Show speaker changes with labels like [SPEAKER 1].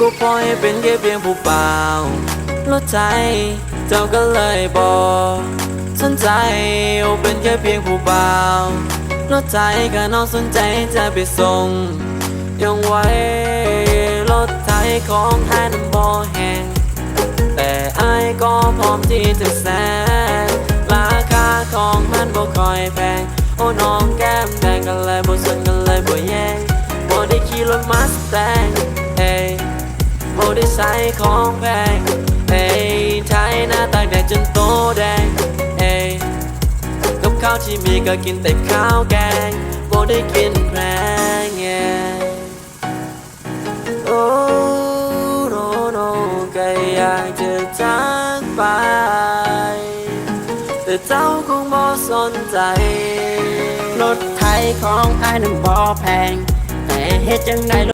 [SPEAKER 1] ก็ปล่อยให้เป็นแค่เพียงผู้เปล่าลดใจเจ้าก็เลยบอกสนใจโอเป็นแค่เพียงผู้เปล่าลดใจก็น้องสนใจจะไปส่งยังไว้รถไทยของแทนบ่แหงแต่อายก็พร้อมที่จะแซงราคาของมันบ่คอยแพงโอ้น้องแก้มแดงกันเลยบ่สนกันเลยบ่แย่งบ่ได้ขี่รถมาสแตงเอ้ ได้ใส่ของแพงเอ้ยใช้หน้าตากแดดจนโตแดงเอ้ยกับข้าวที่มีก็กินแต่ข้าวแกงบ่ได้กินแพง yeah โอ้โนโนก็อยากจะจากไป แต่เจ้าคงบ่สนใจ
[SPEAKER 2] รถไทยของอ้ายนั้นบ่แพงแต่เฮ็ดจังได